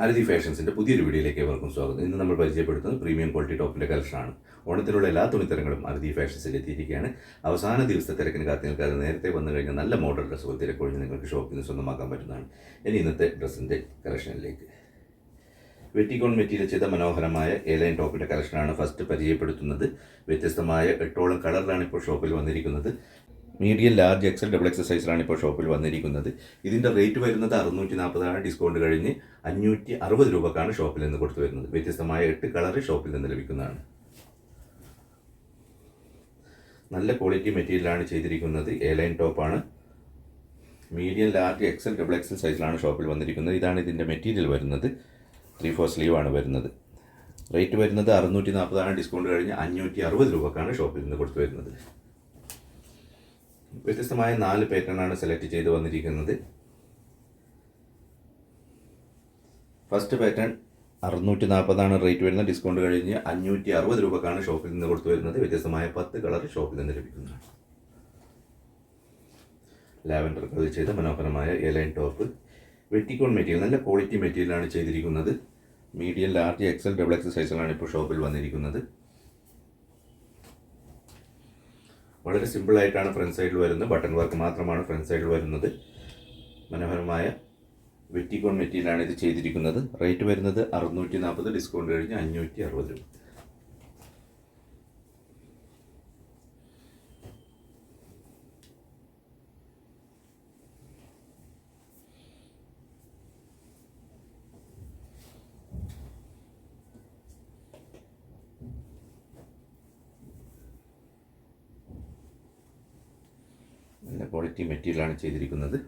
ആരതി ഫാഷൻസിന്റെ പുതിയൊരു വീഡിയോയിലേക്ക് ഏവർക്കും സ്വാഗതം. ഇന്ന് നമ്മൾ പരിചയപ്പെടുത്തുന്നത് പ്രീമിയം ക്വാളിറ്റി ടോപ്പിന്റെ കളക്ഷനാണ്. ഓണത്തിലുള്ള എല്ലാ തുണിത്തരങ്ങളും അരതി ഫാഷൻസിൽ എത്തിയിരിക്കുകയാണ്. അവസാന ദിവസത്തെ തിരക്കിന് കാത്തി നിൽക്കാതെ നേരത്തെ വന്നു കഴിഞ്ഞാൽ നല്ല മോഡൽ ഡ്രസ്സുകൾ തിരക്കൊഴിഞ്ഞ് നിങ്ങൾക്ക് ഷോപ്പിൽ നിന്ന് സ്വന്തമാക്കാൻ പറ്റുന്നതാണ്. ഇനി ഇന്നത്തെ ഡ്രസ്സിന്റെ കളക്ഷനിലേക്ക്. വെറ്റിക്കോൺ മെറ്റീരിയൽ ചെയ്ത മനോഹരമായ എലൈൻ ടോപ്പിന്റെ കളക്ഷനാണ് ഫസ്റ്റ് പരിചയപ്പെടുത്തുന്നത്. വ്യത്യസ്തമായ എട്ടോളം കളറിലാണ് ഇപ്പോൾ ഷോപ്പിൽ വന്നിരിക്കുന്നത്. Medium large XL double XL സൈസിലാണ് ഇപ്പോൾ ഷോപ്പിൽ വന്നിരിക്കുന്നത്. ഇതിന്റെ റേറ്റ് വരുന്നത് അറുന്നൂറ്റി നാൽപ്പതാണ് ഡിസ്കൗണ്ട് കഴിഞ്ഞ് അഞ്ഞൂറ്റി അറുപത് രൂപക്കാണ് ഷോപ്പിൽ നിന്ന് കൊടുത്തു വരുന്നത്. വ്യത്യസ്തമായ എട്ട് കളർ ഷോപ്പിൽ നിന്ന് ലഭിക്കുന്നതാണ്. നല്ല ക്വാളിറ്റി മെറ്റീരിയലാണ് ചെയ്തിരിക്കുന്നത്. എ ലൈൻ ടോപ്പാണ്. Medium large XL double XL സൈസിലാണ് ഷോപ്പിൽ വന്നിരിക്കുന്നത്. ഇതാണ് ഇതിന്റെ മെറ്റീരിയൽ വരുന്നത്. ത്രീ ഫോർ സ്ലീവ് ആണ് വരുന്നത്. റേറ്റ് വരുന്നത് അറുന്നൂറ്റി നാൽപ്പതാണ് ഡിസ്കൗണ്ട് കഴിഞ്ഞ് അഞ്ഞൂറ്റി അറുപത് രൂപക്കാണ് ഷോപ്പിൽ നിന്ന് കൊടുത്തു വരുന്നത്. വ്യത്യസ്തമായ നാല് പാറ്റേണാണ് സെലക്ട് ചെയ്ത് വന്നിരിക്കുന്നത്. ഫസ്റ്റ് പാറ്റേൺ അറുന്നൂറ്റി നാൽപ്പതാണ് റേറ്റ് വരുന്നത്. ഡിസ്കൗണ്ട് കഴിഞ്ഞ് അഞ്ഞൂറ്റി അറുപത് രൂപക്കാണ് ഷോപ്പിൽ നിന്ന് കൊടുത്തു വരുന്നത്. വ്യത്യസ്തമായ പത്ത് കളർ ഷോപ്പിൽ നിന്ന് ലഭിക്കുന്നതാണ് ലാവൻഡർ കളർ ചെയ്ത മനോഹരമായ എലൈൻ ടോപ്പ് വെട്ടിക്കോൺ മെറ്റീരിയൽ നല്ല ക്വാളിറ്റി മെറ്റീരിയലാണ് ചെയ്തിരിക്കുന്നത്. Medium large XL double XL സൈസിലാണ് ഇപ്പോൾ ഷോപ്പിൽ വന്നിരിക്കുന്നത്. വളരെ സിമ്പിളായിട്ടാണ് ഫ്രണ്ട് സൈഡിൽ വരുന്നത്. ബട്ടൺ വർക്ക് മാത്രമാണ് ഫ്രണ്ട് സൈഡിൽ വരുന്നത്. മനോഹരമായ വെറ്റിക്കോൺ മെറ്റീരിയലാണ് ഇത് ചെയ്തിരിക്കുന്നത്. റേറ്റ് വരുന്നത് അറുന്നൂറ്റി നാൽപ്പത് ഡിസ്കൗണ്ട് കഴിഞ്ഞ് അഞ്ഞൂറ്റി അറുപത് രൂപ നല്ല ക്വാളിറ്റി മെറ്റീരിയലാണ് ചെയ്തിരിക്കുന്നത്.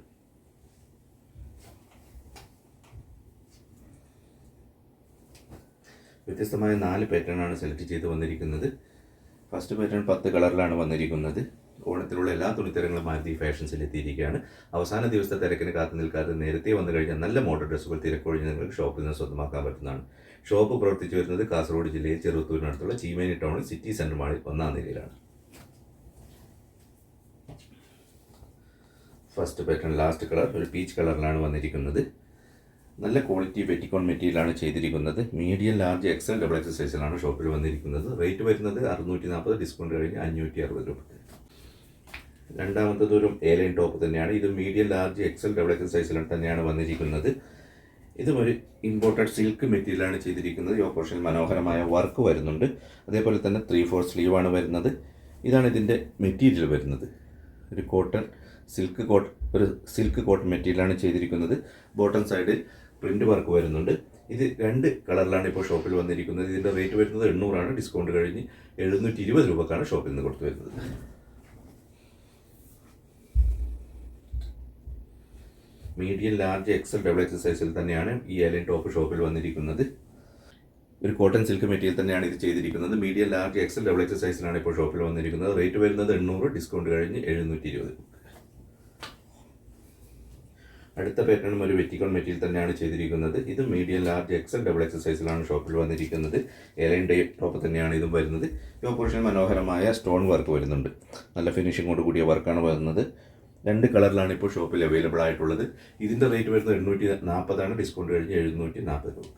വ്യത്യസ്തമായ നാല് പാറ്റേണാണ് സെലക്ട് ചെയ്ത് വന്നിരിക്കുന്നത്. ഫസ്റ്റ് പാറ്റേൺ പത്ത് കളറിലാണ് വന്നിരിക്കുന്നത്. ഓണത്തിലുള്ള എല്ലാ തുണിത്തരങ്ങളും മാരുതി ഫാഷൻസിൽ എത്തിയിരിക്കുകയാണ്. അവസാന ദിവസത്തെ തിരക്കിന് കാത്തു നിൽക്കാതെ നേരത്തെ വന്നു കഴിഞ്ഞാൽ നല്ല മോഡൽ ഡ്രസ്സുകൾ തിരക്കൊഴിഞ്ഞ് നിങ്ങൾക്ക് ഷോപ്പിൽ നിന്ന് സ്വന്തമാക്കാൻ പറ്റുന്നതാണ്. ഷോപ്പ് പ്രവർത്തിച്ചു വരുന്നത് കാസർഗോഡ് ജില്ലയിൽ ചെറുത്തൂരിനടുത്തുള്ള ചീമേനി ടൗണിൽ സിറ്റി സെന്റർ മാളിൽ ഒന്നാം നിലയിലാണ്. ഫസ്റ്റ് പാറ്റേൺ ലാസ്റ്റ് കളർ ഒരു പീച്ച് കളറിലാണ് വന്നിരിക്കുന്നത്. നല്ല ക്വാളിറ്റി പെറ്റിക്കോൺ മെറ്റീരിയലാണ് ചെയ്തിരിക്കുന്നത്. Medium large XL double XL സൈസിലാണ് ഷോപ്പിൽ വന്നിരിക്കുന്നത്. റേറ്റ് വരുന്നത് അറുന്നൂറ്റി നാൽപ്പത് ഡിസ്കൗണ്ട് കഴിഞ്ഞ് അഞ്ഞൂറ്റി അറുപത് രൂപ. രണ്ടാമത്തത് ഒരു ഏലൈൻ ടോപ്പ് തന്നെയാണ്. ഇത് medium large XL double XL സൈസിലാണ് തന്നെയാണ് വന്നിരിക്കുന്നത്. ഇതും ഒരു ഇമ്പോർട്ടഡ് സിൽക്ക് മെറ്റീരിയലാണ് ചെയ്തിരിക്കുന്നത്. ഈ ഓപ്പറേഷൻ മനോഹരമായ വർക്ക് വരുന്നുണ്ട്. അതേപോലെ തന്നെ ത്രീ ഫോർ സ്ലീവാണ് വരുന്നത്. ഇതാണ് ഇതിന്റെ മെറ്റീരിയൽ വരുന്നത്. ഒരു കോട്ടൺ സിൽക്ക് കോട്ട് ഒരു സിൽക്ക് കോട്ട് മെറ്റീരിയലാണ് ചെയ്തിരിക്കുന്നത്. ബോട്ടം സൈഡിൽ പ്രിന്റ് വർക്ക് വരുന്നുണ്ട്. ഇത് രണ്ട് കളറിലാണ് ഇപ്പോൾ ഷോപ്പിൽ വന്നിരിക്കുന്നത്. ഇതിന്റെ റേറ്റ് വരുന്നത് എണ്ണൂറാണ്. ഡിസ്കൗണ്ട് കഴിഞ്ഞ് എഴുന്നൂറ്റി ഇരുപത് രൂപക്കാണ് ഷോപ്പിൽ നിന്ന് കൊടുത്തു വരുന്നത്. Medium large XL double XL സൈസിൽ തന്നെയാണ് ഈ ഏലൈൻ ടോപ്പ് ഷോപ്പിൽ വന്നിരിക്കുന്നത്. ഒരു കോട്ടൺ സിൽക്ക് മെറ്റീരിയൽ തന്നെയാണ് ഇത് ചെയ്തിരിക്കുന്നത്. Medium large XL double XL സൈസിലാണ് ഇപ്പോൾ ഷോപ്പിൽ വന്നിരിക്കുന്നത്. റേറ്റ് വരുന്നത് എണ്ണൂറ് ഡിസ്കൗണ്ട് കഴിഞ്ഞ് എഴുന്നൂറ്റി ഇരുപത് അടുത്ത പാറ്റേണും ഒരു വെറ്റിക്കോൺ മെറ്റീരിയൽ തന്നെയാണ് ചെയ്തിരിക്കുന്നത്. ഇത് മീഡിയം ലാർജ് എക്സൽ ഡബിൾ എക്സസൈസിലാണ് ഷോപ്പിൽ വന്നിരിക്കുന്നത്. എലൈൻ ഡേ ടോപ്പ് തന്നെയാണ് ഇതും വരുന്നത്. ഈ ഓപ്പോഷൻ മനോഹരമായ സ്റ്റോൺ വർക്ക് വരുന്നുണ്ട്. നല്ല ഫിനിഷിങ്ങോട് കൂടിയ വർക്കാണ് വരുന്നത്. രണ്ട് കളറിലാണ് ഇപ്പോൾ ഷോപ്പിൽ അവൈലബിൾ ആയിട്ടുള്ളത്. ഇതിന്റെ റേറ്റ് വരുന്നത് എണ്ണൂറ്റി നാൽപ്പതാണ് ഡിസ്കൗണ്ട് കഴിഞ്ഞ് എഴുന്നൂറ്റി നാൽപ്പത് രൂപ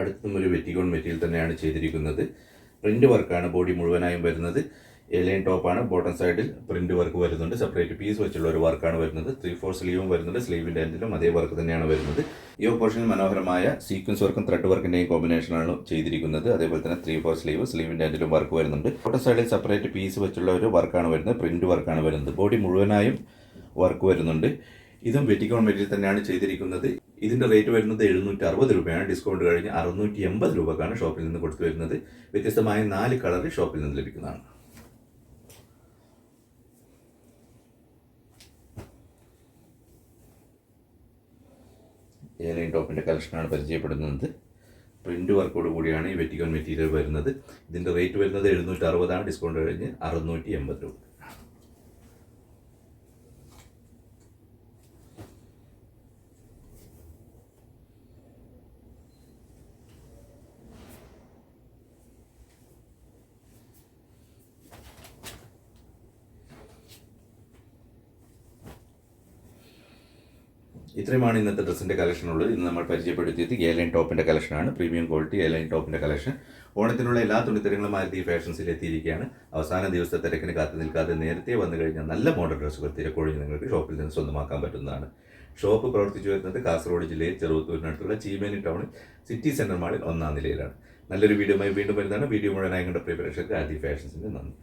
അടുത്തും ഒരു വെറ്റിക്കോൺ മെറ്റീരിയൽ തന്നെയാണ് ചെയ്തിരിക്കുന്നത്. പ്രിന്റ് വർക്കാണ് ബോഡി മുഴുവനായും വരുന്നത്. എലൈൻ ടോപ്പാണ് ബോട്ടം സൈഡിൽ പ്രിന്റ് വർക്ക് വരുന്നുണ്ട്. സെപ്പറേറ്റ് പീസ് വെച്ചുള്ള ഒരു വർക്കാണ് വരുന്നത്. ത്രീ ഫോർ സ്ലീവും വരുന്നുണ്ട്. സ്ലീവിന്റെ എൻഡിലും അതേ വർക്ക് തന്നെയാണ് വരുന്നത്. ഈ പോർഷനിൽ മനോഹരമായ സീക്വൻസ് വർക്കും ത്രെഡ് വർക്കിന്റെയും കോമ്പിനേഷനാണ് ചെയ്തിരിക്കുന്നത്. അതേപോലെ തന്നെ ത്രീ ഫോർ സ്ലീവ് സ്ലീവിന്റെ എൻഡിലും വർക്ക് വരുന്നുണ്ട്. ബോട്ടം സൈഡിൽ സെപ്പറേറ്റ് പീസ് വെച്ചുള്ള ഒരു വർക്കാണ് വരുന്നത്. പ്രിന്റ് വർക്കാണ് വരുന്നത്. ബോഡി മുഴുവനായും വർക്ക് വരുന്നുണ്ട്. ഇതും വെറ്റിക്കോൺ മെറ്റീരിയൽ തന്നെയാണ് ചെയ്തിരിക്കുന്നത്. ഇതിന്റെ റേറ്റ് വരുന്നത് എഴുന്നൂറ്റി അറുപത് രൂപയാണ്. ഡിസ്കൗണ്ട് കഴിഞ്ഞ് അറുന്നൂറ്റി എൺപത് രൂപക്കാണ് ഷോപ്പിൽ നിന്ന് കൊടുത്തു വരുന്നത്. വ്യത്യസ്തമായ നാല് കളറിൽ ഷോപ്പിൽ നിന്ന് ലഭിക്കുന്നതാണ്. എയർലൈൻ ടോപ്പിന്റെ കളക്ഷനാണ് പരിചയപ്പെടുന്നത്. പ്രിന്റ് വർക്കോട് കൂടിയാണ് ഈ വെറ്റിക്കോൺ മെറ്റീരിയൽ വരുന്നത്. ഇതിന്റെ റേറ്റ് വരുന്നത് എഴുന്നൂറ്റി അറുപതാണ് ഡിസ്കൗണ്ട് കഴിഞ്ഞ് അറുന്നൂറ്റി എൺപത് രൂപ. ഇത്രയുമാണ് ഇന്നത്തെ ഡ്രസ്സിന്റെ കളക്ഷൻ ഉള്ളത്. ഇന്ന് നമ്മൾ പരിചയപ്പെടുത്തിയത് എ ലൈൻ ടോപ്പിന്റെ കളക്ഷനാണ് പ്രീമിയം ക്വാളിറ്റി എ ലൈൻ ടോപ്പിന്റെ കളക്ഷൻ ഓണത്തിനുള്ള എല്ലാ തുണിത്തരങ്ങളും മാരുതി ഫാഷൻസിൽ എത്തിയിരിക്കുകയാണ്. അവസാന ദിവസത്തെ തിരക്കിന് കാത്തു നിൽക്കാതെ നേരത്തെ വന്നു കഴിഞ്ഞാൽ നല്ല മോഡൽ ഡ്രസ്സുകൾ തിരക്കൊഴിഞ്ഞ് നിങ്ങൾക്ക് ഷോപ്പിൽ നിന്ന് സ്വന്തമാക്കാൻ പറ്റുന്നതാണ്. ഷോപ്പ് പ്രവർത്തിച്ചു വരുന്നത് കാസർഗോഡ് ജില്ലയിൽ ചെറുവത്തൂരിനടുത്തുള്ള ചീമേനി ടൗണിൽ സിറ്റി സെന്റർ മാളിൽ ഒന്നാം നിലയിലാണ്. നല്ലൊരു വീഡിയോയുമായി വീണ്ടും വരുന്നതാണ്. വീഡിയോ മുഴുവനായി കണ്ട പ്രിയപ്രേക്ഷകർക്ക് ആദ്യ ഫാഷൻസിന്റെ നന്ദി.